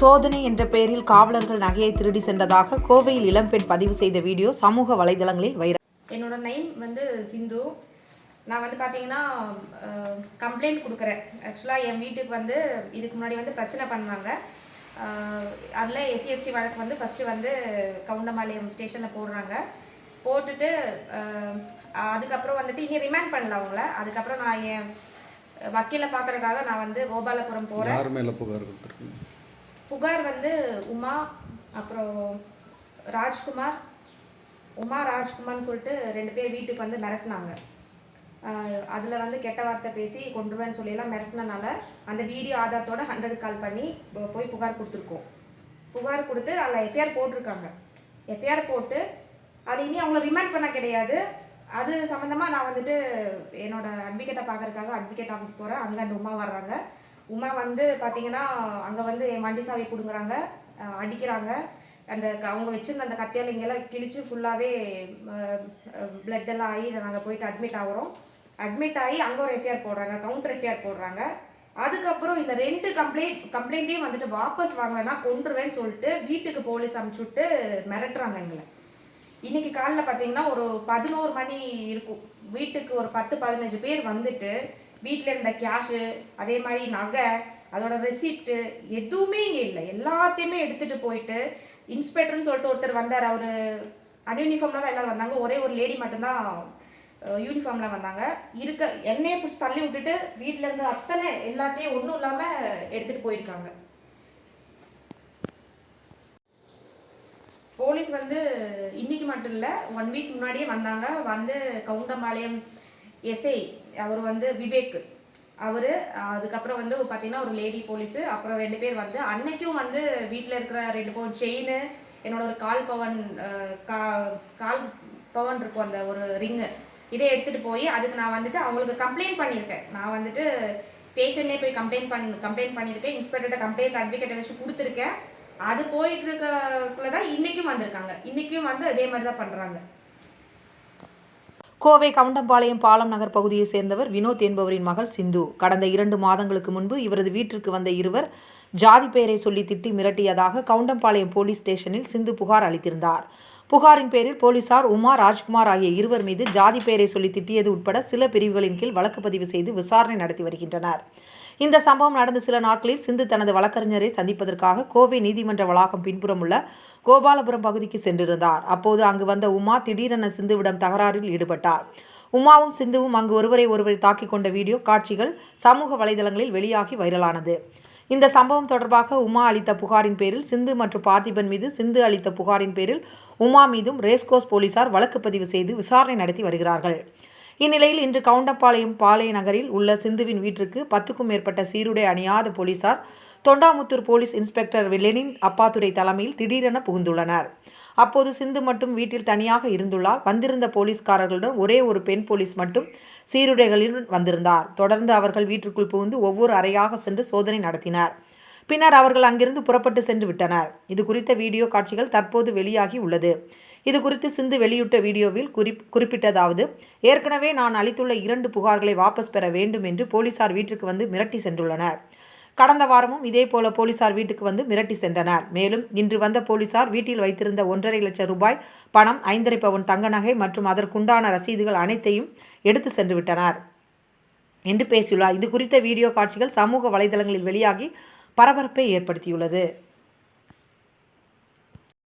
சோதனை என்ற பெயரில் காவலர்கள் நகையை திருடி சென்றதாக கோவையில் இளம்பெண் பதிவு செய்த வீடியோ சமூக வலைதளங்களில் வைரல். என்னோட நேம் வந்து சிந்து. நான் வந்து பார்த்தீங்கன்னா கம்ப்ளைண்ட் கொடுக்குறேன். ஆக்சுவலாக என் வீட்டுக்கு வந்து இதுக்கு முன்னாடி வந்து பிரச்சனை பண்ணாங்க. அதில் எஸ்சிஎஸ்டி வழக்கு வந்து ஃபஸ்ட்டு வந்து கவுண்டம்பாளையம் ஸ்டேஷனில் போடுறாங்க. போட்டுட்டு அதுக்கப்புறம் வந்துட்டு இனி ரிமாண்ட் பண்ணல அவங்கள. அதுக்கப்புறம் நான் என் வக்கீலை பார்க்கறதுக்காக நான் வந்து கோபாலபுரம் போகிறேன் புகார் வந்து உமா அப்புறம் ராஜ்குமார் உமா ராஜ்குமார்னு சொல்லிட்டு ரெண்டு பேர் வீட்டுக்கு வந்து மிரட்டினாங்க. அதில் வந்து கெட்ட வார்த்தை பேசி கொண்டுருவேன்னு சொல்லியெல்லாம் மிரட்டினனால அந்த வீடியோ ஆதாரத்தோட ஹண்ட்ரட் கால் பண்ணி போய் புகார் கொடுத்துருக்கோம். புகார் கொடுத்து அதில் எஃப்ஐஆர் போட்டிருக்காங்க. எஃப்ஐஆர் போட்டு அது இனி அவங்கள ரிமாண்ட் பண்ண கிடையாது. அது சம்மந்தமாக நான் வந்துட்டு என்னோட அட்வொகேட்டை பார்க்கறதுக்காக அட்வொகேட் ஆஃபீஸ் போகிறேன் அங்கே அந்த உமா வர்றாங்க. உமா வந்து பார்த்தீங்கன்னா அங்கே வந்து என் வண்டி சாவி பிடுங்குறாங்க அடிக்கிறாங்க. அந்த க- அவங்க வச்சிருந்த அந்த கத்தியால் இங்கெல்லாம் கிழிச்சு ஃபுல்லாகவே பிளட் எல்லாம் ஆகி நாங்கள் போயிட்டு அட்மிட் ஆகுறோம். அட்மிட் ஆகி அங்கே ஒரு எஃப்ஐஆர் போடுறாங்க கவுண்டர் எஃப்ஐஆர் போடுறாங்க. அதுக்கப்புறம் இந்த ரெண்டு கம்ப்ளைண்ட் கம்ப்ளைண்ட்டையும் வந்துட்டு வாபஸ் வாங்கலைன்னா கொண்டுருவேன்னு சொல்லிட்டு வீட்டுக்கு போலீஸ் அனுப்பிச்சுட்டு மிரட்டுறாங்க எங்களை. இன்னைக்கு காலைல பார்த்தீங்கன்னா ஒரு பதினோரு மணி இருக்கும். வீட்டுக்கு ஒரு பத்து பதினஞ்சு பேர் வந்துட்டு வீட்டில் இருந்த கேஷு அதே மாதிரி நகை அதோட ரெசிப்ட்டு எதுவுமே இங்கே இல்லை. எல்லாத்தையுமே எடுத்துகிட்டு போயிட்டு இன்ஸ்பெக்டர்னு சொல்லிட்டு ஒருத்தர் வந்தார். அவர் அன்யூனிஃபார்மில் தான் எல்லோரும் வந்தாங்க. ஒரே ஒரு லேடி மட்டும்தான் யூனிஃபார்மில் வந்தாங்க. இருக்க எண்ணெயை பிடிச்சி தள்ளி விட்டுட்டு வீட்டில் இருந்த அத்தனை எல்லாத்தையும் ஒன்றும் இல்லாமல் எடுத்துகிட்டு போயிருக்காங்க. போலீஸ் வந்து இன்னைக்கு மட்டும் இல்லை ஒன் வீக் முன்னாடியே வந்தாங்க. வந்து கவுண்டம்பாளையம் எஸ்ஐ அவர் வந்து விவேக் அவர் அதுக்கப்புறம் வந்து பார்த்தீங்கன்னா ஒரு லேடி போலீஸு அப்புறம் ரெண்டு பேர் வந்து அன்னைக்கும் வந்து வீட்டில் இருக்கிற ரெண்டு பவுன் செயின் என்னோட ஒரு கால் பவன் கா கால் பவன் இருக்கும் அந்த ஒரு ரிங்கு இதை எடுத்துகிட்டு போய் அதுக்கு நான் வந்துட்டு அவங்களுக்கு கம்ப்ளைண்ட் பண்ணியிருக்கேன். நான் வந்துட்டு ஸ்டேஷன்லேயே போய் கம்ப்ளைண்ட் பண் கம்ப்ளைண்ட் பண்ணியிருக்கேன். இன்ஸ்பெக்டர்கிட்ட கம்ப்ளைண்ட் அட்வொகேட்டை வச்சு கொடுத்துருக்கேன். அது போயிட்டு இருக்கக்குள்ள தான் இன்றைக்கும் வந்திருக்காங்க. இன்றைக்கும் வந்து அதே மாதிரி தான் பண்ணுறாங்க கோவை கவுண்டம்பாளையம் பாலம் நகர் பகுதியைச் சேர்ந்தவர் வினோத் என்பவரின் மகள் சிந்து. கடந்த இரண்டு மாதங்களுக்கு முன்பு இவரது வீட்டிற்கு வந்த இருவர் ஜாதி பெயரை சொல்லி திட்டி மிரட்டியதாக கவுண்டம்பாளையம் போலீஸ் ஸ்டேஷனில் சிந்து புகார் அளித்திருந்தார். புகாரின் பேரில் போலீசார் உமா ராஜ்குமார் ஆகிய இருவர் மீது ஜாதி பெயரை சொல்லி திட்டியது உட்பட சில பிரிவுகளின் கீழ் வழக்கு பதிவு செய்து விசாரணை நடத்தி வருகின்றனர். இந்த சம்பவம் நடந்த சில நாட்களில் சிந்து தனது வழக்கறிஞரை சந்திப்பதற்காக கோவை நீதிமன்ற வளாகம் பின்புறம் உள்ள கோபாலபுரம் பகுதிக்கு சென்றிருந்தார். அப்போது அங்கு வந்த உமா திடீரென சிந்துவிடம் தகராறில் ஈடுபட்டார். உமாவும் சிந்துவும் அங்கு ஒருவரை ஒருவரை தாக்கிக் கொண்ட வீடியோ காட்சிகள் சமூக வலைதளங்களில் வெளியாகி வைரலானது. இந்த சம்பவம் தொடர்பாக உமா அளித்த புகாரின் பேரில் சிந்து மற்றும் பார்த்திபன் மீது சிந்து அளித்த புகாரின் பேரில் உமா மீதும் ரேஸ்கோஸ் போலீசார் வழக்கு பதிவு செய்து விசாரணை நடத்தி வருகிறார்கள். இந்நிலையில் இன்று கவுண்டம்பாளையம் பாளைய நகரில் உள்ள சிந்துவின் வீட்டிற்கு பத்துக்கும் மேற்பட்ட சீருடை அணியாத போலீசார் Thondamuthur police inspector Lenin Appathurai தலைமையில் திடீரென புகுந்துள்ளனர். அப்போது சிந்து மட்டும் வீட்டில் தனியாக இருந்துள்ளார். வந்திருந்த போலீஸ்காரர்களுடன் ஒரே ஒரு பெண் போலீஸ் மட்டும் சீருடைகளில் வந்திருந்தார். தொடர்ந்து அவர்கள் வீட்டிற்குள் புகுந்து ஒவ்வொரு அறையாக சென்று சோதனை நடத்தினர். பின்னர் அவர்கள் அங்கிருந்து புறப்பட்டு சென்று விட்டனர். இது குறித்த வீடியோ காட்சிகள் தற்போது வெளியாகி உள்ளது. இது குறித்து சிந்து வெளியிட்ட வீடியோவில் குறிப் குறிப்பிட்டதாவது ஏற்கனவே நான் அளித்துள்ள இரண்டு புகார்களை வாபஸ் பெற வேண்டும் என்று போலீசார் வீட்டிற்கு வந்து மிரட்டி சென்றுள்ளனர். கடந்த வாரமும் இதேபோல போலீசார் வீட்டுக்கு வந்து மிரட்டி சென்றனர். மேலும் இன்று வந்த போலீசார் வீட்டில் வைத்திருந்த ஒன்றரை லட்சம் ரூபாய் பணம் ஐந்தரை பவுன் தங்க நகை மற்றும் அதற்குண்டான ரசீதுகள் அனைத்தையும் எடுத்து சென்று விட்டனர். என்று பேசியுள்ளார். இது குறித்த வீடியோ காட்சிகள் சமூக வலைதளங்களில் வெளியாகி பரபரப்பை ஏற்படுத்தியுள்ளது.